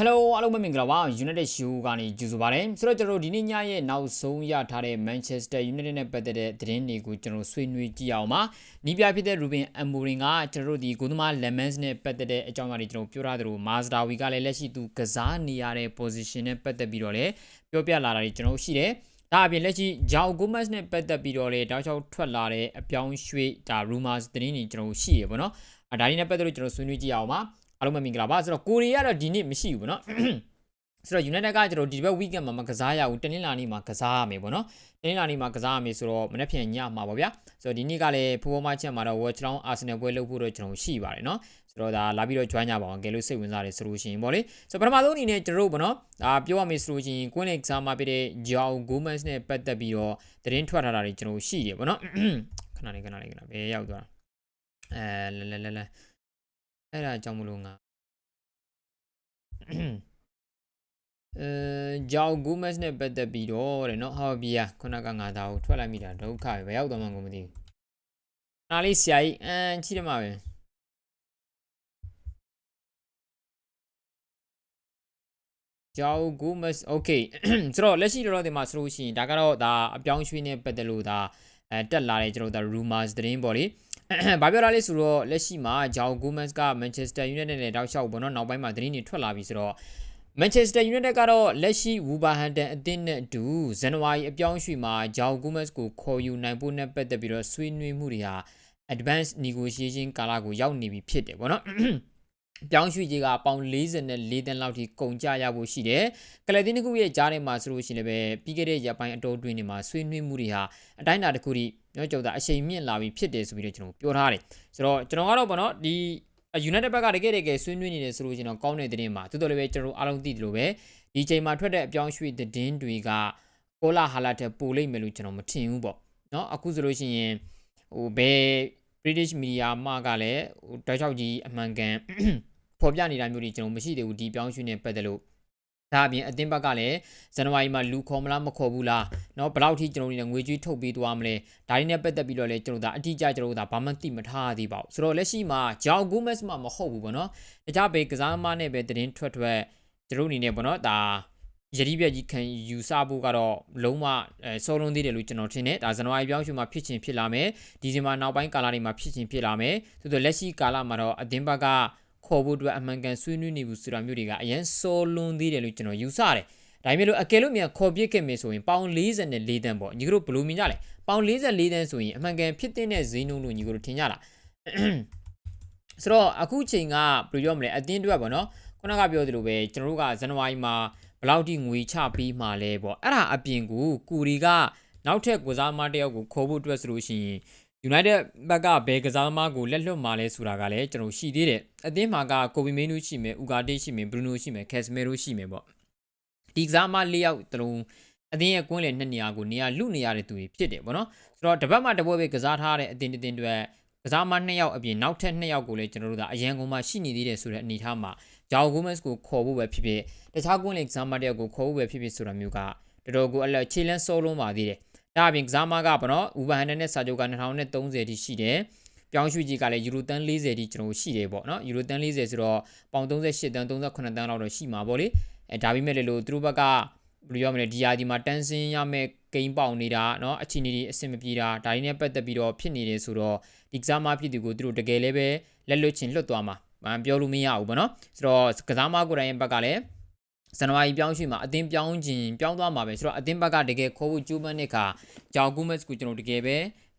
Hello အားလုံးပဲမင်္ဂလာပါ United Show ကနေကြိုဆိုပါရစေဆိုတော့ကျွန်တော်တို့ဒီနေ့ညရဲ့နောက်ဆုံးရထားတဲ့ Manchester United နဲ့ပတ်သက်တဲ့သတင်းတွေကိုကျွန်တော်ဆွေးနွေးကြည့်အောင်ပါနီးပြဖြစ်တဲ့ Ruben Amorim ကကျွန်တော်တို့ဒီဂိုးသမား Lemans နဲ့ပတ်သက်တဲ့အကြောင်းအရာတွေကျွန်တော်ပြောထားသလို Mazdawi ကလည်းလက်ရှိသူကစားနေရတဲ့ position နဲ့ပတ်သက်ပြီးတော့လည်းပြောပြလာတာတွေကျွန်တော်ရှိတယ်ဒါအပြင်လက်ရှိဂျောက်ဂိုမတ်နဲ့ပတ်သက်ပြီးတော့လေတောက်ချောက်ထွက်လာတဲ့အပြောင်းရွှေ့ဒါ rumors သတင်းတွေကျွန်တော်ရှိရပေါ့နော်အဲဒါတွေနဲ့ပတ်သက်လို့ကျွန်တော်ဆွေးနွေးကြည့်အောင်ပါ အားလုံးပဲမင်္ဂလာပါဆိုတော့ကိုရီးယားတော့ဒီနေ့မရှိဘူးပေါ့နော်ဆိုတော့ United ကကျွန်တော်ဒီဘက် weekend မှာမကစားရဘူးတနင်္လာနေ့မှာကစားရမယ်ပေါ့နော်တနင်္လာနေ့မှာကစားရမယ်ဆိုတော့မနေ့ဖြန်ညမှာပေါ့ဗျာဆိုတော့ဒီနေ့ကလည်းဖူဘောမချက်မှာတော့ Watch Down Arsenal ပွဲလုပ်ဖို့တော့ကျွန်တော်ရှိပါတယ်နော်ဆိုတော့ဒါလာပြီးတော့ join ကြပါအောင်ကဲလို့စိတ်ဝင်စားတယ်ဆိုလို့ရှိရင်ပေါ့လေဆိုတော့ပထမဆုံးအနေနဲ့ကျွန်တော်တို့ပေါ့နော်ဒါပြောရမယ်ဆိုလို့ရှိရင် Queen Exam မှာပြတဲ့ Joao Gomez နဲ့ပတ်သက်ပြီးတော့သတင်းထွက်ထားတာတွေကျွန်တော်ရှိတယ်ပေါ့နော်ခဏလေးခဏလေးခဏဘယ်ရောက်သွားအဲလဲလဲလဲလဲ အဲ့ဒါအကြောင်းမလို့ငါအဲဂျောက်ဂူမက်စ်နဲ့ပတ်သက်ပြီးတော့တဲ့နော်ဟောဘီယာခုနကငါသားကိုထွက်လိုက်မိတာဒုက္ခပဲဘယ်ရောက်သွားမှကိုမသိဘူး။နားလေးဆရာကြီးအမ်ချိတယ်မှာပဲဂျောက်ဂူမက်စ်โอเคဆိုတော့လက်ရှိတော့ဒီမှာဆိုလို့ရှိရင်ဒါကတော့ဒါအပြောင်းရွှေ့နဲ့ပတ်သက်လို့ဒါအဲတက်လာတဲ့ကျွန်တော်တို့ဒါ rumors သတင်းပေါ့လေ။ ဘာပြောတာလဲဆိုတော့လက်ရှိမှာဂျောက်ဂူမက်စ်က Manchester United နဲ့တောက်လျှောက်ပေါ့နော်နောက်ပိုင်းမှာသတင်းတွေထွက်လာပြီဆိုတော့ Manchester United ကတော့လက်ရှိ Wolverhampton အသင်းနဲ့အတူဇန်နဝါရီအပြောင်းရွှေ့မှာ Joao Gomez ကိုခေါ်ယူနိုင်ဖို့နဲ့ပတ်သက်ပြီးတော့ဆွေးနွေးမှုတွေဟာ advanced negotiation ကာလကိုရောက်နေပြီဖြစ်တယ်ပေါ့နော်။ ပြောင်းရွှေ့ကြီးကပေါင်44တန်းလောက်ထိကုန်ကြရဖို့ရှိတယ်။ကလပ်တင်းတစ်ခုရဲ့ကြားထဲမှာဆိုလို့ရှိရင်လည်းပဲပြီးခဲ့တဲ့ရပိုင်းအတော်တွင်းတွေမှာဆွေးနွေးမှုတွေဟာအတိုင်းအတာတစ်ခုထိကျွန်တော်ကြောက်တာအချိန်မြင့်လာပြီးဖြစ်တယ်ဆိုပြီးတော့ကျွန်တော်ပြောထားတယ်။ဆိုတော့ကျွန်တော်ကတော့ဗောနော်ဒီ United ဘက်ကတကယ်တကယ်ဆွေးနွေးနေတယ်ဆိုလို့ကျွန်တော်ကောင်းတဲ့သတင်းမှာတိုးတော်လည်းပဲကျွန်တော်အားလုံးသိတယ်လို့ပဲဒီချိန်မှာထွက်တဲ့အပြောင်းရွှေ့သတင်းတွေကကိုလာဟာလာတဲ့ပိုလိမ့်မယ်လို့ကျွန်တော်မထင်ဘူးပေါ့။နော်အခုဆိုလို့ရှိရင်ဟိုဘယ် British media မှကလည်းဟိုတောက်ချောက်ကြီးအမှန်ကန် ဖော်ပြနေတာမျိုးတွေကျွန်တော်မရှိသေးဘူးဒီပြောင်းရွှေ့နေပတ်သက်လို့ဒါအပြင်အတင်းဘက်ကလည်းဇန်နဝါရီမှာလူခေါ်မလားမခေါ်ဘူးလားเนาะဘယ်လောက်ထိကျွန်တော်တို့ငွေကြေးထုတ်ပေးသွားမလဲဒါတွေနဲ့ပတ်သက်ပြီးတော့လည်းကျွန်တော်တို့ဒါအတိအကျကျွန်တော်တို့ဒါဘာမှသိမထားသေးပါဘူးဆိုတော့လက်ရှိမှာဂျောင်ဂိုမက်စ်မှမဟုတ်ဘူးပေါ့နော်တခြားဘေကစားမနဲ့ပဲသတင်းထွက်ထွက်ကျွန်တော်အနေနဲ့ပေါ့နော်ဒါယတိပြက်ကြီးခံယူဆဖို့ကတော့လုံးဝအဲစောလွန်သေးတယ်လို့ကျွန်တော်ထင်တယ်ဒါဇန်နဝါရီပြောင်းရွှေ့မှာဖြစ်ချင်းဖြစ်လာမယ်ဒီဇင်ဘာနောက်ပိုင်းကာလတွေမှာဖြစ်ချင်းဖြစ်လာမယ်ဆိုတော့လက်ရှိကာလမှာတော့အတင်းဘက်က ခေါ်ဖို့အတွက်အမှန်ကန်ဆွေးနွေးနေဘူးဆိုတာမျိုးတွေကအရင်စောလွန်သေးတယ်လို့ကျွန်တော်ယူဆတယ်ဒါပေမဲ့လို့အကယ်လို့မြန်ခေါ်ပြစ်ခဲ့မယ်ဆိုရင်ပေါင်44တန်းပေါ့ညီတို့ဘယ်လိုမြင်ကြလဲပေါင်44တန်းဆိုရင်အမှန်ကန်ဖြစ်တဲ့ဈေးနှုန်းလို့ညီတို့ထင်ကြလားဆိုတော့အခုချိန်ကဘယ်လိုပြောမလဲအတင်းအတွက်ပေါ့နော်ခုနကပြောသလိုပဲကျွန်တော်တို့ကဇန်နဝါရီမှာဘယ်လောက်ထိငွေချပြီးမှလဲပေါ့အဲ့ဒါအပြင်ကိုကူရီကနောက်ထပ်ကစားမတယောက်ကိုခေါ်ဖို့အတွက်ဆိုလို့ရှိရင် United ဘက်ကဘယ်ကစားသမားကိုလက်လွတ်မှာလဲဆိုတာကလည်းကျွန်တော်ရှိသေးတယ်အသင်းမှာကကိုဘီမင်းနူးရှိမယ်ဥဂါတေးရှိမယ်ဘရူနိုရှိမယ်ကက်စမီရိုရှိမယ်ပေါ့ဒီကစားသမား၄ယောက်တလုံးအသင်းရဲ့ကွင်းလယ်နှစ်နေရာကိုနေရာလူနေရတဲ့သူတွေဖြစ်တယ်ပေါ့နော်ဆိုတော့တပတ်မှတပွဲပဲကစားထားတဲ့အသင်းတစ်သင်းတွေကစားသမား၂ယောက်အပြင်နောက်ထပ်၂ယောက်ကိုလည်းကျွန်တော်တို့ကအရန်ကုန်မှာရှိနေသေးတယ်ဆိုတဲ့အနေအထားမှာဂျာဂိုမက်စ်ကိုခေါ်ဖို့ပဲဖြစ်ဖြစ်တခြားကွင်းလယ်ကစားသမားတယောက်ကိုခေါ်ဖို့ပဲဖြစ်ဖြစ်ဆိုတာမျိုးကတော်တော်ကိုအလက်ခြေလန်းစောလုံးပါသေးတယ် ဒါအပြင်ကစားမကပေါ့နော်ဥပဟန်နဲ့စာချုပ်က2030ထိရှိတယ်ပြောင်းရွှေ့ကြီးကလည်းယူရိုတန်း40ထိကျွန်တော်ရှိတယ်ပေါ့နော်ယူရိုတန်း40ဆိုတော့ပေါင်38တန်း38တန်းလောက်တော့ရှိမှာပေါ့လေအဲဒါပေမဲ့လေလို့သူတို့ဘက်ကဘယ်လိုပြောမလဲဒီယာဒီမှာတန်းစင်းရမဲ့ဂိမ်းပေါင်နေတာเนาะအခြေအနေတွေအဆင်မပြေတာဒါတွေနဲ့ပတ်သက်ပြီးတော့ဖြစ်နေတယ်ဆိုတော့ဒီကစားမဖြစ်သူကိုသူတို့တကယ်လည်းပဲလက်လွတ်ချင်လွတ်သွားမှာမပြောလို့မရဘူးပေါ့နော်ဆိုတော့ကစားမကိုယ်တိုင်ရဲ့ဘက်ကလည်း ဇန်နဝါရီပြောင်းရွှေ့မှာအသင်းပြောင်းခြင်းပြောင်းသွားမှာပဲဆိုတော့အသင်းဘက်ကတကယ်ခေါ်ဖို့ကြိုးပမ်းတဲ့အခါဂျောက်ဂူမက်စ်ကိုကျွန်တော်တကယ်ပဲ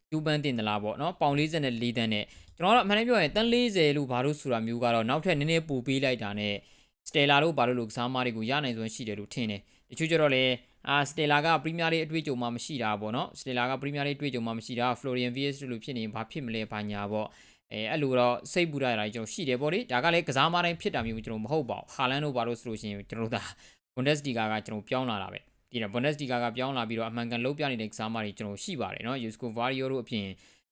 ကြိုးပမ်းတင်သလားပေါ့နော်ပေါင်44တန်းနဲ့ကျွန်တော်ကတော့အမှန်တမ်းပြောရင်တန်း40လို့ဘာလို့ဆိုတာမျိုးကတော့နောက်ထပ်နည်းနည်းပိုပေးလိုက်တာနဲ့စတယ်လာတို့ဘာလို့လို့ကစားမားတွေကိုရနိုင်စွမ်းရှိတယ်လို့ထင်တယ်တချို့ကျတော့လေအာစတယ်လာကပရီးမီးယားလေးအတွေ့အကြုံမှမရှိတာပေါ့နော်စတယ်လာကပရီးမီးယားလေးအတွေ့အကြုံမှမရှိတာဖလိုရီယန်ဗီယက်စ်လို့ဖြစ်နေဘာဖြစ်မလဲဘာညာပေါ့ အဲအဲ့လိုတော့စိတ်ပူရတာကြီးကျွန်တော်ရှိတယ်ပေါ့လေဒါကလည်းကစားမတိုင်းဖြစ်တာမျိုးကျွန်တော်မဟုတ်ပါဘူးဟာလန်တို့ဘာလို့ဆိုလို့ရှိရင်ကျွန်တော်တို့ဒါ Bundesliga ကကျွန်တော်ပြောင်းလာတာပဲဒီတော့ Bundesliga ကပြောင်းလာပြီးတော့အမှန်ကန်လုံးပြနေတဲ့ကစားမတွေကျွန်တော်ရှိပါတယ်နော် Yusko Vario တို့အပြင်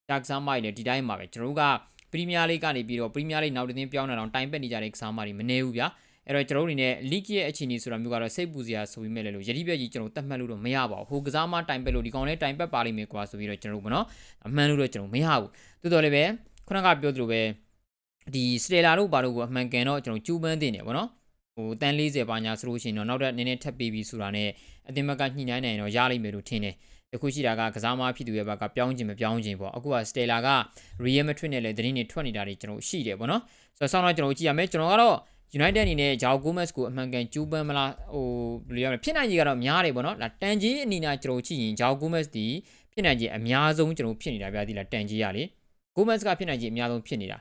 ဒါကစားမတွေလည်းဒီတိုင်းမှာပဲကျွန်တော်တို့ကပရီးမီးယားလိကနေပြီးတော့ပရီးမီးယားလိနောက်တစ်သင်းပြောင်းလာတော့တိုင်ပက်နေကြတဲ့ကစားမတွေမနေဘူးဗျာအဲ့တော့ကျွန်တော်တို့အနေနဲ့ league ရဲ့အခြေအနေဆိုတာမျိုးကတော့စိတ်ပူစရာဆိုပြီးမဲ့လည်းလို့ယတိပြက်ကြီးကျွန်တော်တတ်မှတ်လို့တော့မရပါဘူးဟိုကစားမတိုင်ပက်လို့ဒီကောင်လေးတိုင်ပက်ပါလိမ့်မယ်ကွာဆိုပြီးတော့ကျွန်တော်တို့ဘောနော်အမှန်လို့တော့ကျွန်တော်မရဘူးတိုးတော်လည်းပဲ ခုနကပြောသလိုပဲဒီစတေလာတို့ဘာလို့ကိုအမှန်ကန်တော့ကျွန်တော်ကျူးပန်းတင်တယ်ဗောနော်ဟိုတန်40ပါညာဆိုလို့ရှိရင်တော့နောက်ထပ်နည်းနည်းထပ်ပြီးပြီဆိုတာနဲ့အသင်းဘက်ကညှိနှိုင်းနိုင်ရင်တော့ရလိမ့်မယ်လို့ထင်တယ်တခုရှိတာကကစားမဖြစ်သူရဲ့ဘက်ကပြောင်းခြင်းမပြောင်းခြင်းပေါ့အခုကစတေလာက Real Madrid နဲ့လည်းသတင်းတွေထွက်နေတာတွေကျွန်တော်ရှိတယ်ပေါ့နော်ဆိုတော့ဆောင်းတော့ကျွန်တော်ကြည့်ရမယ်ကျွန်တော်ကတော့ United အနေနဲ့ဂျာဂိုမက်စ်ကိုအမှန်ကန်ကျူးပန်းမလားဟိုဘယ်လိုရမလဲဖြစ်နိုင်ကြီးကတော့များတယ်ပေါ့နော်ဒါတန်ကြီးအနီနာကျွန်တော်ကြည့်ရင်ဂျာဂိုမက်စ်ဒီဖြစ်နိုင်ကြီးအများဆုံးကျွန်တော်ဖြစ်နေတာဗျာဒီလားတန်ကြီးရလေ ဂိုမက်စ်ကဖြစ်နိုင်ကြီးအများဆုံးဖြစ်နေတာ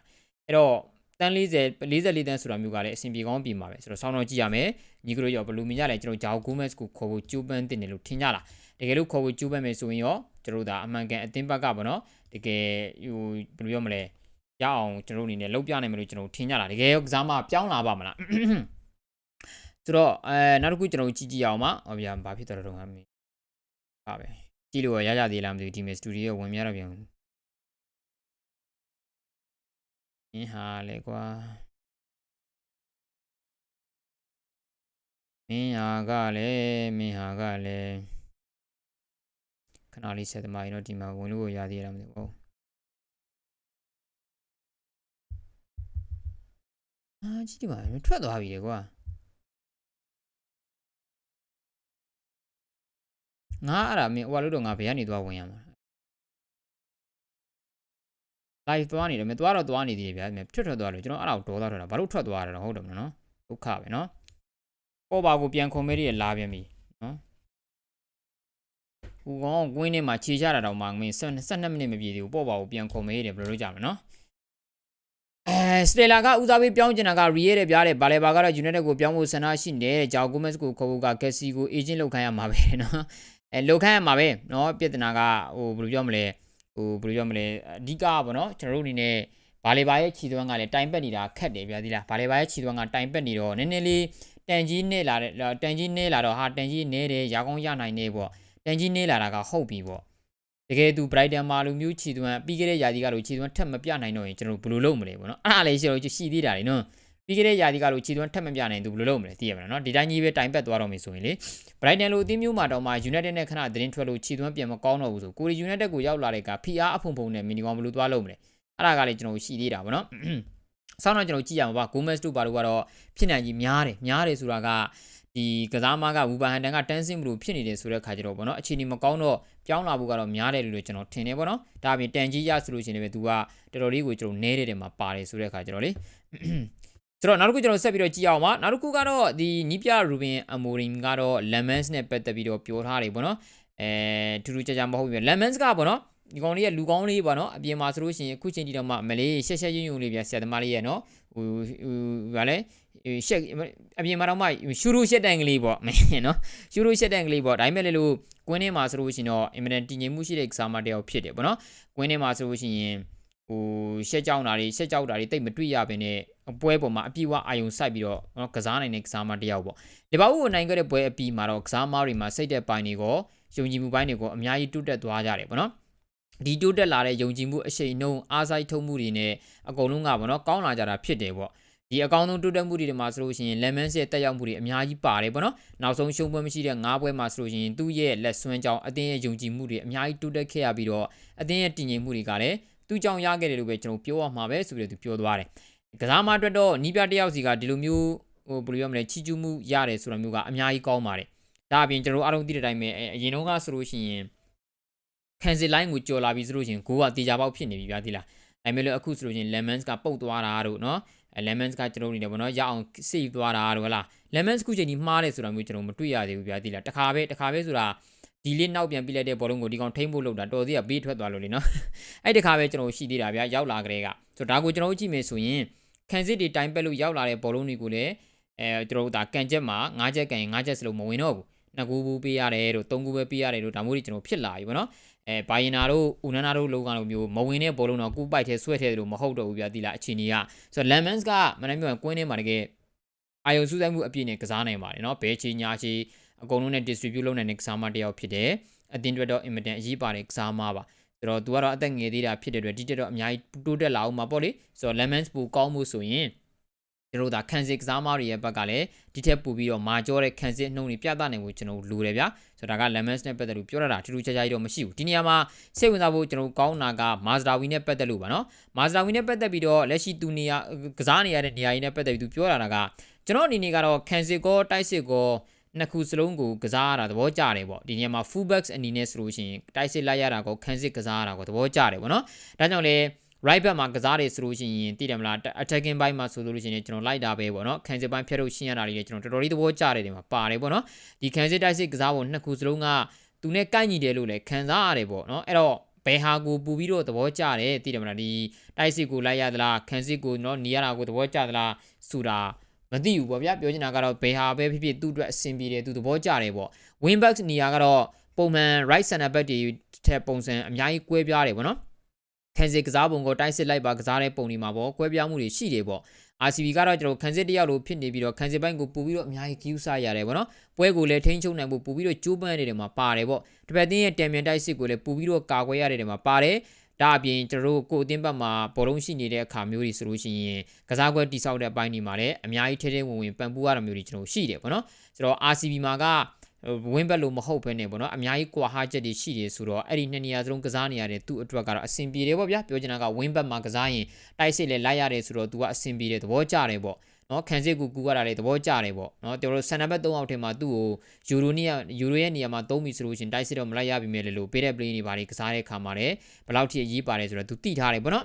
အဲ့တော့တန်40 44တန်းဆိုတာမျိုးကလည်းအဆင်ပြေကောင်းပြင်ပါပဲဆိုတော့ဆောင်းတော့ကြည့်ရမယ်ညီကတို့ရောဘလူးမြင်ကြလဲကျွန်တော်ဂျာဂိုမက်စ်ကိုခေါ်ဖို့ကျူးပန်းတင်တယ်လို့ထင်ကြလားတကယ်လို့ခေါ်ဖို့ကျူးပန်းမယ်ဆိုရင်ရောကျွန်တော်ဒါအမှန်ကန်အသင်းဘက်ကပေါ့နော်တကယ်ဟိုဘယ်လိုပြောမလဲရအောင်ကျွန်တော်အနေနဲ့လုပ်ပြနိုင်မယ်လို့ကျွန်တော်ထင်ကြတာတကယ်ကစားမပြောင်းလာပါမလားဆိုတော့အဲနောက်တစ်ခုကျွန်တော်ကြည့်ကြည့်အောင်ပါဟောဗျာဘာဖြစ်တော်တော့ငါမေးပါပဲကြည့်လို့ရရသေးလားမသိဘူးဒီမေစတူဒီယိုဝင်မြတော့ပြန် အင်းဟာလေကွာမင်းဟာကလည်းမင်းဟာကလည်းခဏလေးဆက်သမားရင်တော့ဒီမှာဝင်လို့ရသေးလားမသိဘူးအာကြည့်ဒီမှာထွက်သွားပြီလေကွာငါအဲ့ဒါမင်းဟိုလို့တော့ငါဘယ်ကနေသွားဝင်ရမှာ live သွားနေတယ်မသွားတော့သွားနေသေးတယ်ဗျာမထွက်ထွက်သွားလို့ကျွန်တော်အဲ့ဒါကိုဒေါ်သွားတော့တာဘာလို့ထွက်သွားရတာဟုတ်တယ်မလားနော်ဒုက္ခပဲနော်ပေါ်ပါကိုပြန်ခုံမဲရလာပြန်ပြီနော်ဟိုကောင်ကွင်းထဲမှာခြေချတာတော့မှမင်း12မိနစ်မပြည့်သေးဘူးပေါ်ပါကိုပြန်ခုံမဲရတယ်ဘယ်လိုလုပ်ကြမလဲနော်အဲစတေလာကဦးစားပေးပြောင်းကျင်တာကရီရဲတယ်ဗျာတဲ့ဘာလဲဘာကတော့ United ကိုပြောင်းဖို့ဆန္ဒရှိနေတယ်ဂျာဂိုမက်စ်ကိုခေါ်ဖို့ကကက်စီကို agent လောက်ခိုင်းရမှာပဲနော်အဲလောက်ခိုင်းရမှာပဲနော်ပြဿနာကဟိုဘယ်လိုပြောမလဲ ဟိုဘယ်လိုပြောမလဲအဓိကပေါ့နော်ကျွန်တော်တို့အနေနဲ့ဘာလေဘာရဲ့ခြေသွမ်းကလည်းတိုင်ပက်နေတာခက်တယ်ဗျာဒီလားဘာလေဘာရဲ့ခြေသွမ်းကတိုင်ပက်နေတော့နည်းနည်းလေးတန်ကြီးနေလာတဲ့တန်ကြီးနေလာတော့ဟာတန်ကြီးနေတယ်ရာကောင်းရနိုင်နေပေါ့တန်ကြီးနေလာတာကဟုတ်ပြီပေါ့တကယ်သူ Brighton မှာလိုမျိုးခြေသွမ်းပြီးခဲ့တဲ့ယာတီကလိုခြေသွမ်းထက်မပြနိုင်တော့ရင်ကျွန်တော်ဘယ်လိုလုပ်မလဲပေါ့နော်အဲ့ဒါလေးရှိတော့ရှိသေးတာလေနော် ပြီးခဲ့တဲ့ယာတီကလိုခြေသွမ်းထက်မပြနိုင်သူဘယ်လိုလုပ်မလဲသိရမလားနော်ဒီတိုင်းကြီးပဲတိုင်ပက်သွားတော့မယ်ဆိုရင်လေ Brighton လိုအသင်းမျိုးမှာတော့မှ United နဲ့ခဏသတင်းထွက်လို့ခြေသွမ်းပြန်မကောင်းတော့ဘူးဆိုကိုရီ United ကိုရောက်လာတဲ့က PR အဖုံဖုံနဲ့ mini ကောင်ဘယ်လိုသွားလုပ်မလဲအဲ့ဒါကလည်းကျွန်တော်ရှိသေးတာပေါ့နော်ဆောင်းတော့ကျွန်တော်ကြည့်ရမှာပါ Gomez တို့ဘာလို့ကတော့ဖြစ်နိုင်ကြီးများတယ်များတယ်ဆိုတာကဒီကစားမကဝူဘာဟန်တန်ကတန်းစင်ဘလို့ဖြစ်နေတယ်ဆိုတဲ့ခါကျတော့ဗောနော်အခြေအနေမကောင်းတော့ပြောင်းလာဖို့ကတော့များတယ်လို့ကျွန်တော်ထင်တယ်ဗောနော်ဒါအပြင်တန်ကြီးရဆိုလို့ရှိရင်လည်းသူကတော်တော်လေးကိုကျွန်တော်နဲတဲ့တယ်မှာပါတယ်ဆိုတဲ့ခါကျတော့လေ ဆိုတော့နောက်တစ်ခုကျွန်တော်ဆက်ပြီးတော့ကြည့်အောင်ပါနောက်တစ်ခုကတော့ဒီနီးပြရူဘင်အမိုရင်ကတော့ lemons နဲ့ပတ်သက်ပြီးတော့ပြောထားတယ်ဗောနော်အဲထူးထူးခြားခြားမဟုတ်ဘူး lemons ကဗောနော်ဒီကောင်လေးကလူကောင်းလေးပေါ့နော်အပြင်မှာဆိုလို့ရှိရင်အခုချိန်ဒီတော့မှမလေးရှက်ရှက်ယွန်းယွန်းလေးပြဆရာသမားလေးရဲ့နော်ဟိုဟိုဗာလဲရှက်အပြင်မှာတော့မှရှူရူရှက်တန်ကလေးပေါ့မင်းနော်ရှူရူရှက်တန်ကလေးပေါ့ဒါပေမဲ့လေလို့ကွင်းထဲမှာဆိုလို့ရှိရင်တော့အင်မတန်တည်ငြိမ်မှုရှိတဲ့ကစားမတယောက်ဖြစ်တယ်ပေါ့နော်ကွင်းထဲမှာဆိုလို့ရှိရင် ဟိုရှက်ကြောင်တာတွေရှက်ကြောက်တာတွေတိတ်မတွေ့ရဘဲနဲ့အပွဲပေါ်မှာအပြည့်အဝအာယုံစိုက်ပြီးတော့နော်ကစားနိုင်တဲ့ကစားမတယောက်ပေါ့ဒီဘာဦးနိုင်ခဲ့တဲ့ပွဲအပြီးမှာတော့ကစားမတွေမှာစိတ်တဲ့ပိုင်းတွေကိုယုံကြည်မှုပိုင်းတွေကိုအများကြီးတိုးတက်သွားကြတယ်ပေါ့နော်ဒီတိုးတက်လာတဲ့ယုံကြည်မှုအရှိန်နှုန်းအားစိုက်ထုံးမှုတွေနဲ့အကုန်လုံးကပေါ့နော်ကောင်းလာကြတာဖြစ်တယ်ပေါ့ဒီအကောင့်ဆုံးတိုးတက်မှုတွေမှာဆိုလို့ရှိရင် lemon ရဲ့တက်ရောက်မှုတွေအများကြီးပါတယ်ပေါ့နော်နောက်ဆုံးရှုံးပွဲမရှိတဲ့၅ပွဲမှာဆိုလို့ရှိရင်သူ့ရဲ့လက်ဆွမ်းကြောင်းအသင်းရဲ့ယုံကြည်မှုတွေအများကြီးတိုးတက်ခဲ့ရပြီးတော့အသင်းရဲ့တည်ငြိမ်မှုတွေကလည်း သူ့ကြောင့်ရခဲ့တယ်လို့ပဲကျွန်တော်ပြောရမှာပဲဆိုပြီးသူပြောသွားတယ်ကစားမအတွက်တော့နီးပြတယောက်စီကဒီလိုမျိုးဟိုဘယ်လိုပြောမလဲချီကျူးမှုရတယ်ဆိုတာမျိုးကအများကြီးကောင်းပါတယ်ဒါအပြင်ကျွန်တော်အားလုံးသိတဲ့အတိုင်းပဲအရင်တော့ကဆိုလို့ရှိရင်ကန်ဆယ်လိုင်းကိုကျော်လာပြီဆိုလို့ရှိရင်ဂိုးကတေချာပေါက်ဖြစ်နေပြီဗျာဒီလားအဲမျိုးလို့အခုဆိုလို့ရှိရင် lemons ကပုတ်သွားတာတို့နော် lemons ကကျွန်တော်နေတယ်ဗောနော်ရအောင် save သွားတာတို့ဟလား lemons ခုချိန်ကြီးမှားတယ်ဆိုတာမျိုးကျွန်တော်မတွေ့ရသေးဘူးဗျာဒီလားတခါပဲတခါပဲဆိုတာ ဒီလေးနောက်ပြန်ပြလိုက်တဲ့ဘောလုံးကိုဒီကောင်ထိမ့်ဖို့လုပ်တာတော်သေးကဘေးထွက်သွားလို့လေနော်အဲ့တခါပဲကျွန်တော်ရှိသေးတာဗျာရောက်လာကြတဲ့ကဆိုတော့ဒါကိုကျွန်တော်ကြည့်မယ်ဆိုရင်ခံစစ်တွေတိုင်းပက်လို့ရောက်လာတဲ့ဘောလုံးတွေကိုလည်းအဲကျွန်တော်တို့ဒါကန်ချက်မှာ၅ချက်ကန်ရင်၅ချက်စလုံးမဝင်တော့ဘူးနှစ်ကူဘူးပေးရတယ်တို့သုံးကူပဲပေးရတယ်တို့ဒါမျိုးတွေကျွန်တော်ဖြစ်လာပြီဗောနော်အဲဘိုင်နာတို့ဦးနနာတို့လောကလိုမျိုးမဝင်တဲ့ဘောလုံးတော့ကူပိုက်ထဲဆွဲထဲလို့မဟုတ်တော့ဘူးဗျာဒီလားအချင်းကြီးကဆိုတော့ lemons ကမနေ့မျိုးကွင်းထဲမှာတကယ်အာယုံစူးစိုက်မှုအပြည့်နဲ့ကစားနိုင်ပါတယ်เนาะဘဲချီညာချီ အကုန်လုံးနဲ့ distribute လုပ်နိုင်တဲ့ကစားမတစ်ယောက်ဖြစ်တယ်အတင်းတွေတော့ imminent အရေးပါတဲ့ကစားမပါဆိုတော့ तू ကတော့အသက်ငယ်သေးတာဖြစ်တဲ့အတွက်ဒီတက်တော့အများကြီးတိုးတက်လာအောင်မှာပေါ့လေဆိုတော့ lemons ပူကောင်းမှုဆိုရင်ကျွန်တော်တို့ဒါခံစစ်ကစားမတွေရဲ့ဘက်ကလည်းဒီထက်ပိုပြီးတော့မာကျောတဲ့ခံစစ်နှုံးတွေပြသနိုင်ဖို့ကျွန်တော်လိုတယ်ဗျာဆိုတော့ဒါက lemons နဲ့ပတ်သက်လို့ပြောရတာထူးထူးခြားခြားတော့မရှိဘူးဒီနေရာမှာစိတ်ဝင်စားဖို့ကျွန်တော်ကောင်းတာက Mazda Win နဲ့ပတ်သက်လို့ပါနော် Mazda Win နဲ့ပတ်သက်ပြီးတော့လက်ရှိသူနေရာကစားနေရတဲ့နေရာကြီးနဲ့ပတ်သက်ပြီးသူပြောလာတာကကျွန်တော်အနေနဲ့ကတော့ခံစစ်ကောတိုက်စစ်ကော နှစ်ခုစလုံးကိုကစားရတာသဘောကျတယ်ပေါ့ဒီနေရာမှာ fullbacks အနေနဲ့ဆိုလို့ရှိရင်တိုက်စစ်လိုက်ရတာကိုခံစစ်ကစားရတာကိုသဘောကျတယ်ပေါ့နော်ဒါကြောင့်လေ right back မှာကစားတယ်ဆိုလို့ရှိရင်တည်တယ်မလား attacking ဘိုင်းမှာဆိုလို့ရှိရင်ကျွန်တော်လိုက်တာပဲပေါ့နော်ခံစစ်ပိုင်းဖျက်လို့ရှင်းရတာလေးကျွန်တော်တော်တော်လေးသဘောကျတယ်ဒီမှာပါတယ်ပေါ့နော်ဒီခံစစ်တိုက်စစ်ကစားဖို့နှစ်ခုစလုံးကသူနဲ့ကိုက်ညီတယ်လို့လည်းခံစားရတယ်ပေါ့နော်အဲ့တော့ဘယ်ဟာကိုပူပြီးတော့သဘောကျတယ်တည်တယ်မလားဒီတိုက်စစ်ကိုလိုက်ရသလားခံစစ်ကိုနော်နေရတာကိုသဘောကျသလားဆိုတာ မသိဘူးပေါ့ဗျာပြောချင်တာကတော့ဘယ်ဟာပဲဖြစ်ဖြစ်သူ့အတွက်အဆင်ပြေတယ်သူသဘောကျတယ်ပေါ့ wing back နေရာကတော့ပုံမှန် right center back တွေထက်ပုံစံအများကြီးကွဲပြားတယ်ပေါ့နော်ခံစစ်ကစားပုံကိုတိုက်စစ်လိုက်ပါကစားတဲ့ပုံတွေမှာပေါ့ကွဲပြားမှုတွေရှိတယ်ပေါ့ RCB ကတော့ကျွန်တော်ခံစစ်တယောက်လိုဖြစ်နေပြီးတော့ခံစစ်ပိုင်းကိုပူပြီးတော့အများကြီး queue စားရတယ်ပေါ့နော်ပွဲကိုလည်းထိန်းချုပ်နိုင်ဖို့ပူပြီးတော့ကြိုးပမ်းနေတဲ့မှာပါတယ်ပေါ့တပတ်တင်းရဲ့တံမြန်တိုက်စစ်ကိုလည်းပူပြီးတော့ကာကွယ်ရတဲ့မှာပါတယ် ဒါအပြင်ကျွန်တော်တို့ကိုအတင်းဘက်မှာဘောလုံးရှိနေတဲ့အခါမျိုးတွေဆိုလို့ရှိရင်ကစားကွက်တိဆောက်တဲ့အပိုင်းတွေမှာလည်းအများကြီးထဲထဲဝင်ဝင်ပံ့ပိုးရတာမျိုးတွေကျွန်တော်ရှိတယ်ပေါ့နော်ကျွန်တော် RCB မှာကဝင်းဘက်လို့မဟုတ်ဘဲနဲ့ပေါ့နော်အများကြီးကွာဟာချက်တွေရှိတယ်ဆိုတော့အဲ့ဒီနှစ်နေရာစလုံးကစားနေရတဲ့သူ့အတွက်ကတော့အဆင်ပြေတယ်ပေါ့ဗျာပြောချင်တာကဝင်းဘက်မှာကစားရင်တိုက်စစ်လည်းလိုက်ရတယ်ဆိုတော့ तू ကအဆင်ပြေတယ်သဘောကျတယ်ပေါ့ နော်ခံစစ်ကူကူရတာလေသဘောကျတယ်ပေါ့နော်ကျွန်တော်တို့ဆန်နံပါတ်3အောက်ထဲမှာသူ့ကိုယူရိုနီယာယူရိုရဲ့နေရာမှာသုံးပြီဆိုလို့ရှင်တိုက်စစ်တော့မလိုက်ရပြီမဲ့လေလို့ပေးတဲ့ play တွေဘာတွေကစားတဲ့ခါမှာလည်းဘယ်လောက်ထိအရေးပါတယ်ဆိုတော့သူတိထားတယ်ပေါ့နော်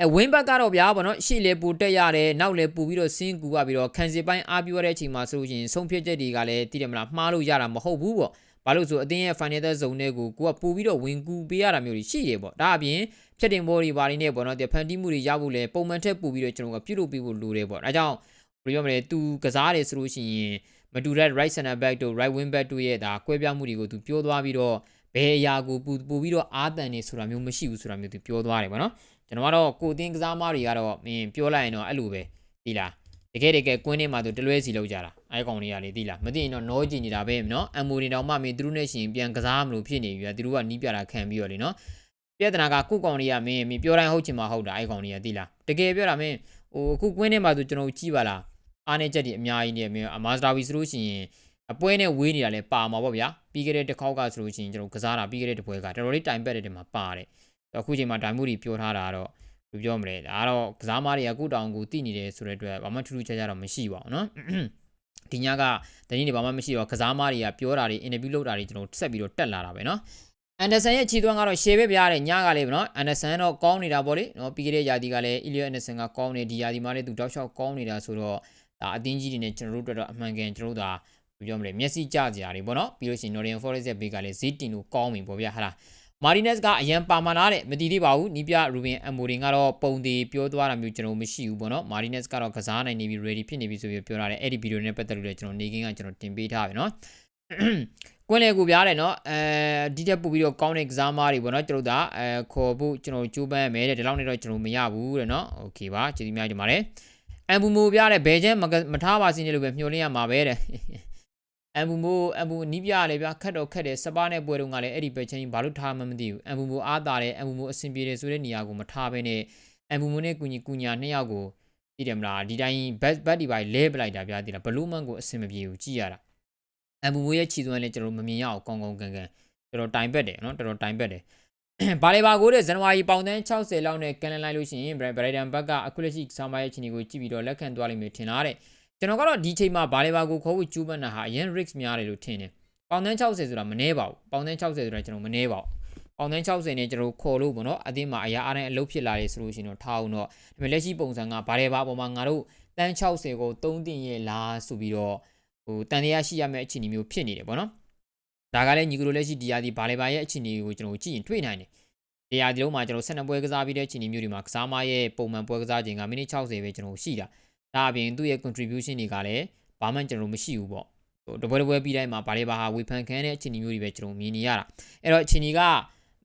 အဲဝင်းဘက်ကတော့ဗျာပေါ့နော်ရှေ့လေပူတက်ရတယ်နောက်လေပူပြီးတော့စင်းကူရပြီးတော့ခံစစ်ပိုင်းအားပြရတဲ့အချိန်မှာဆိုလို့ရှင်ဆုံးဖြတ်ချက်တွေကလည်းတည်တယ်မလားမှားလို့ရတာမဟုတ်ဘူးပေါ့ ဘာလို့ဆိုအတင်းရဲ့ final zone တွေကိုကိုကပူပြီးတော့ဝင်ကူပေးရတာမျိုးတွေရှိတယ်ပေါ့ဒါအပြင်ဖြတ်တင်ဘောတွေဘာတွေနဲ့ပေါ့နော်ဒီဖန်တီးမှုတွေရဖို့လဲပုံမှန်ထက်ပူပြီးတော့ကျွန်တော်ကပြုလုပ်ပေးဖို့လိုတယ်ပေါ့ဒါကြောင့်ဘယ်လိုပြောမလဲသူကစားတယ်ဆိုလို့ရှိရင်မတူတဲ့ right center back တို့ right wing back တို့ရဲ့ဒါကွဲပြားမှုတွေကိုသူပြောသွားပြီးတော့ဘယ်အရာကိုပူပူပြီးတော့အာတန်နေဆိုတာမျိုးမရှိဘူးဆိုတာမျိုးသူပြောသွားတယ်ပေါ့နော်ကျွန်တော်ကတော့ကိုတင်းကစားမတွေကတော့မင်းပြောလိုက်ရင်တော့အဲ့လိုပဲဒီလား တကယ်တကယ်ကွင်းထဲမှာသူတလွဲစီလောက်ကြတာအဲကောင်တွေကလေသိလားမသိရင်တော့နောကျင်နေတာပဲနော်အမိုနေတောင်မှမင်းသူတို့နဲ့ရှင်ပြန်ကစားမလို့ဖြစ်နေပြီသူတို့ကနီးပြတာခံပြီးတော့လေနော်ပြဿနာကကုကောင်တွေကမင်းမင်းပြောတိုင်းဟုတ်ချင်မှဟုတ်တာအဲကောင်တွေကသိလားတကယ်ပြောတာမင်းဟိုအခုကွင်းထဲမှာသူကျွန်တော်ကြည့်ပါလားအားနေချက်တွေအများကြီးနေမင်းအမာစတာဝီဆိုလို့ရှိရင်အပွဲနဲ့ဝေးနေတာလဲပါမှာပေါ့ဗျာပြီးခဲ့တဲ့တစ်ခေါက်ကဆိုလို့ရှိရင်ကျွန်တော်ကစားတာပြီးခဲ့တဲ့တစ်ပွဲကတော်တော်လေးတိုင်ပတ်တဲ့တင်မှာပါတယ်အခုချိန်မှာဒိုင်မှုတွေပြောထားတာတော့ ဘယ်ပြောမလဲဒါကတော့ကစားမားတွေကအခုတောင်ကိုတည်နေတယ်ဆိုတဲ့အတွက်ဘာမှထူးထူးခြားခြားတော့မရှိပါဘူးเนาะဒီညကတနည်းနေဘာမှမရှိတော့ကစားမားတွေကပြောတာတွေအင်တာဗျူးလုပ်တာတွေကျွန်တော်ဆက်ပြီးတော့တက်လာတာပဲเนาะအန်ဒါဆန်ရဲ့ခြေသွမ်းကတော့ရှေပဲပြရတယ်ညကလေးပဲเนาะအန်ဒါဆန်တော့ကောင်းနေတာပေါ့လေเนาะပြီးခဲ့တဲ့ယာတီကလည်းအီလီယိုအန်ဒါဆန်ကကောင်းနေဒီယာတီမှာလည်းသူတောက်လျှောက်ကောင်းနေတာဆိုတော့ဒါအတင်းကြီးတွေနဲ့ကျွန်တော်တို့အတွက်တော့အမှန်ကန်ကျွန်တော်တို့ဒါပြောမလဲမျက်စိကျကြရာတွေပေါ့နော်ပြီးလို့ရှိရင် Northern Forest ရဲ့ဘေးကလည်းဈေးတင်လို့ကောင်းပြီပေါ့ဗျာဟာလား မာရီနက်စ်ကအရန်ပါမနာတဲ့မတီးသေးပါဘူးနီးပြရူဘင်အမိုရင်ကတော့ပုံသေးပြောသွားတာမျိုးကျွန်တော်မရှိဘူးပေါ့နော်မာရီနက်စ်ကတော့ကစားနိုင်နေပြီ ready ဖြစ်နေပြီဆိုပြီးပြောထားတယ်အဲ့ဒီဗီဒီယိုနဲ့ပတ်သက်လို့လည်းကျွန်တော်နေကင်းကကျွန်တော်တင်ပေးထားပြီနော်ကွင်းလေကိုပြားတယ်နော်အဲဒီတက်ပို့ပြီးတော့ကောင်းတဲ့ကစားမားတွေပေါ့နော်ကျွန်တော်တို့အဲခေါ်ဖို့ကျွန်တော်ကြိုးပမ်းမယ်တဲ့ဒီလောက်နေတော့ကျွန်တော်မရဘူးတဲ့နော်โอเคပါကျေးဇူးများတင်ပါတယ်အမ်ဘူမိုပြားတဲ့ဘယ်ချင်းမထားပါစေနဲ့လို့ပဲမျှော်လင့်ရမှာပဲတဲ့ အမ်ဘူမိုအမ်ဘူနီးပြလေဗျာခက်တော့ခက်တယ်စပါးနဲ့ပွဲတုန်းကလည်းအဲ့ဒီပဲချင်းဘာလို့ထားမှမသိဘူးအမ်ဘူမိုအားတာတယ်အမ်ဘူမိုအဆင်ပြေတယ်ဆိုတဲ့နေရာကိုမထားဘဲနဲ့အမ်ဘူမိုနဲ့ကုညီကုညာနှစ်ယောက်ကိုသိတယ်မလားဒီတိုင်းဘတ်ဘတ်ဒီပိုင်းလဲပလိုက်တာဗျာသိလားဘလူးမန်ကိုအဆင်မပြေဘူးကြည့်ရတာအမ်ဘူမိုရဲ့ခြေသွမ်းလည်းကျွန်တော်မမြင်ရအောင်ကောင်းကောင်းကန်ကန်တော်တော်တိုင်ပက်တယ်နော်တော်တော်တိုင်ပက်တယ်ဘာလေဘာကိုတဲ့ဇန်နဝါရီပေါင်တန်း60လောက်နဲ့ကန်လန်လိုက်လို့ရှိရင်ဘရိုက်ဒန်ဘက်ကအခုလက်ရှိဆောင်းပါးရဲ့ခြေနေကိုကြည့်ပြီးတော့လက်ခံသွားလိမ့်မယ်ထင်တာတဲ့ ကျွန်တော်ကတော့ဒီချိန်မှာဘာလေဘာကိုခေါ်ဖို့ကျူးပန်းတာဟာအရင် risk များတယ်လို့ထင်တယ်ပေါင်တန်း60ဆိုတာမနှဲပါဘူးပေါင်တန်း60ဆိုတာကျွန်တော်မနှဲပါဘူးပေါင်တန်း60နဲ့ကျွန်တော်ခေါ်လို့ပေါ့နော်အတင်းမှာအရာအားတိုင်းအလုပ်ဖြစ်လာတယ်ဆိုလို့ရှိရင်တော့ထားအောင်တော့ဒါပေမဲ့လက်ရှိပုံစံကဘာလေဘာအပေါ်မှာငါတို့တန်း60ကိုသုံးတင်ရဲ့လားဆိုပြီးတော့ဟိုတန်တရားရှိရမယ့်အခြေအနေမျိုးဖြစ်နေတယ်ပေါ့နော်ဒါကလည်းညီကလိုလက်ရှိဒီယာဒီဘာလေဘာရဲ့အခြေအနေကိုကျွန်တော်ကြည့်ရင်တွေ့နိုင်တယ်တရားဒီလုံးမှာကျွန်တော်12ပွဲကစားပြီးတဲ့ချိန်မျိုးတွေမှာကစားမရဲ့ပုံမှန်ပွဲကစားချိန်ကမိနစ်60ပဲကျွန်တော်ရှိတာ ဒါအပြင်သူ့ရဲ့ contribution တွေကလည်းဘာမှကျွန်တော်မရှိဘူးပေါ့ဟိုတပွဲတပွဲပြီးတိုင်းမှာဘာလေးဘာဟာဝေဖန်ခံတဲ့အခြေအနေမျိုးတွေပဲကျွန်တော်မြင်နေရတာအဲ့တော့အခြေအနေက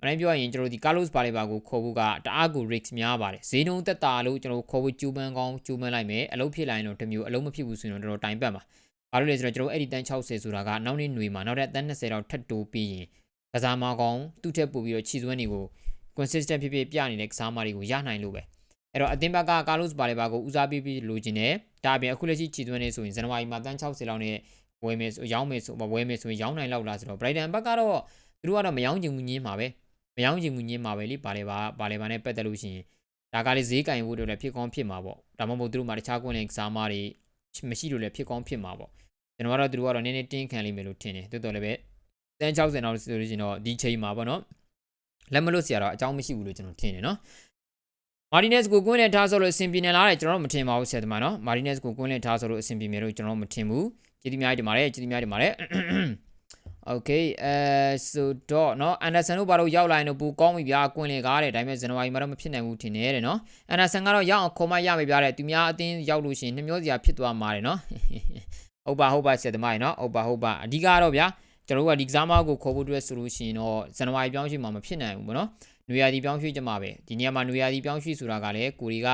မနိုင်ပြောရင်ကျွန်တော်ဒီ Carlos Baleba ကိုခေါ်ဖို့ကတအားကို risk များပါတယ်ဈေးနှုန်းတက်တာလို့ကျွန်တော်ခေါ်ဖို့ကြိုးပမ်းကောင်းကြိုးပမ်းလိုက်မယ်အလုပ်ဖြစ်လာရင်တော့တမျိုးအလုပ်မဖြစ်ဘူးဆိုရင်တော့တော်တော်တိုင်ပတ်ပါဘာလို့လဲဆိုတော့ကျွန်တော်အဲ့ဒီတန်း60ဆိုတာကနောက်နေ့ຫນွေမှာနောက်တဲ့တန်း20တော့ထပ်တိုးပြီးရင်ကစားမကောင်းသူ့ထက်ပို့ပြီးတော့ခြေစွမ်းတွေကို consistent ဖြစ်ဖြစ်ပြနေတဲ့ကစားမတွေကိုရနိုင်လို့ပဲ အဲ့တော့အသင်းဘက်ကကာလော့စ်ဘာလေဘာကိုဦးစားပေးပြီးလိုချင်တယ်ဒါအပြင်အခုလက်ရှိခြေသွင်းနေဆိုရင်ဇန်နဝါရီမှာတန်း60လောက်နဲ့ဝယ်မယ်ဆိုရောင်းမယ်ဆိုဝယ်မယ်ဆိုရင်ရောင်းနိုင်လောက်လားဆိုတော့ Brighton ဘက်ကတော့သူတို့ကတော့မရောင်းချင်ဘူးညင်းမှာပဲမရောင်းချင်ဘူးညင်းမှာပဲလေဘာလေဘာဘာလေဘာနဲ့ပတ်သက်လို့ရှိရင်ဒါကလေးဈေးကင်ဖို့အတွက်လည်းဖြစ်ကောင်းဖြစ်မှာပေါ့ဒါမှမဟုတ်သူတို့မှာတခြားကွင်းလင်ကစားမားတွေမရှိလို့လည်းဖြစ်ကောင်းဖြစ်မှာပေါ့ကျွန်တော်ကတော့သူတို့ကတော့နည်းနည်းတင်းခံလိမ့်မယ်လို့ထင်တယ်တိုးတော်လည်းပဲတန်း60လောက်ဆိုလို့ရှိရင်တော့ဒီချိန်မှာပေါ့နော်လက်မလွတ်စရာတော့အကြောင်းမရှိဘူးလို့ကျွန်တော်ထင်တယ်နော် မာတီနက်စ်ကိုကွင်းနဲ့ထားဆိုလို့အဆင်ပြေနေလားတဲ့ကျွန်တော်တို့မထင်ပါဘူးဆရာသမားနော်မာတီနက်စ်ကိုကွင်းနဲ့ထားဆိုလို့အဆင်ပြေမယ်လို့ကျွန်တော်တို့မထင်ဘူးကျေးဇူးများတင်ပါတယ်ကျေးဇူးများတင်ပါတယ် Okay အဲဆိုတော့เนาะအန်ဒါဆန်တို့ဘာလို့ရောက်လာရင်တော့ပူကောင်းပြီဗျာကွင်းလေကားတဲ့ဒါပေမဲ့ဇန်နဝါရီမှာတော့မဖြစ်နိုင်ဘူးထင်တယ်တဲ့เนาะအန်ဒါဆန်ကတော့ရောက်အောင်ခေါ်မရမယ်ဗျာတဲ့သူများအတင်းရောက်လို့ရှိရင်နှမျောစရာဖြစ်သွားမှာတဲ့เนาะဟုတ်ပါဟုတ်ပါဆက်သမားရေเนาะဟုတ်ပါဟုတ်ပါအဓိကတော့ဗျာကျွန်တော်တို့ကဒီကစားမကိုခေါ်ဖို့အတွက်ဆိုလို့ရှိရင်တော့ဇန်နဝါရီပြောင်းရွှေ့မှာမဖြစ်နိုင်ဘူးပေါ့နော်။ နွေရာသီပြောင်းရွှေ့ကြမှာပဲ။ဒီနေရာမှာနွေရာသီပြောင်းရွှေ့ဆိုတာကလည်းကိုရီက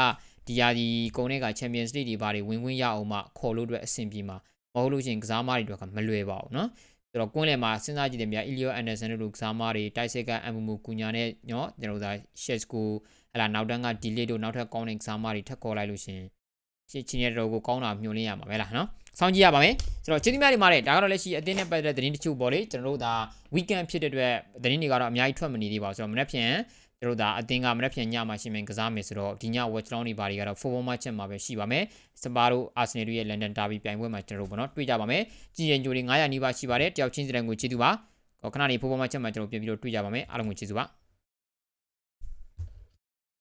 ဒီရာသီကုန်တဲ့ကချန်ပီယံစ်လိတွေဘာတွေဝင်ဝင်ရအောင်မှခေါ်လို့အတွက်အဆင်ပြေမှာမဟုတ်လို့ရှိရင်ကစားမတွေတော့မလွယ်ပါဘူးနော်။ဆိုတော့ကွင်းလယ်မှာစဉ်းစားကြည့်တယ်များအီလီယိုအန်ဒါဆန်တို့လိုကစားမတွေတိုက်စစ်ကအမ်မူမူကူညာနဲ့ညောကျွန်တော်တို့ဒါရှက်စကိုဟလာနောက်တန်းကဒီလစ်တို့နောက်ထပ်ကောင်းတဲ့ကစားမတွေထပ်ခေါ်လိုက်လို့ရှိရင် ချင်းချင်းရတော့ကိုကောင်းတာမျှော်လင့်ရမှာပဲလားနော်။စောင့်ကြည့်ရပါမယ်။ဆိုတော့ကျေးဇူးများတင်ပါတယ်။ဒါကတော့လက်ရှိအသင်းနဲ့ပတ်သက်တဲ့သတင်းတချို့ပေါ့လေကျွန်တော်တို့ဒါ weekend ဖြစ်တဲ့အတွက်သတင်းတွေကတော့အများကြီးထွက်မနေသေးပါဘူးဆိုတော့မနေ့ဖြန်ကျွန်တော်တို့ဒါအတင်းကမနေ့ဖြန်ညမှာရှင်းမယ်ကစားမယ်ဆိုတော့ဒီည watch down တွေဘာတွေကတော့ football match မှာပဲရှိပါမယ်စပါတို့ Arsenal တို့ရဲ့ London Derby ပြိုင်ပွဲမှာကျွန်တော်တို့ဘောနော်တွေ့ကြပါမယ်ကြည်ရင်ကြိုတွေ900နီးပါးရှိပါတယ်တယောက်ချင်းစီတိုင်းကိုကျေးဇူးပါခဏနေ football match မှာကျွန်တော်ပြန်ပြီးတော့တွေ့ကြပါမယ်အားလုံးကိုကျေးဇူးပါ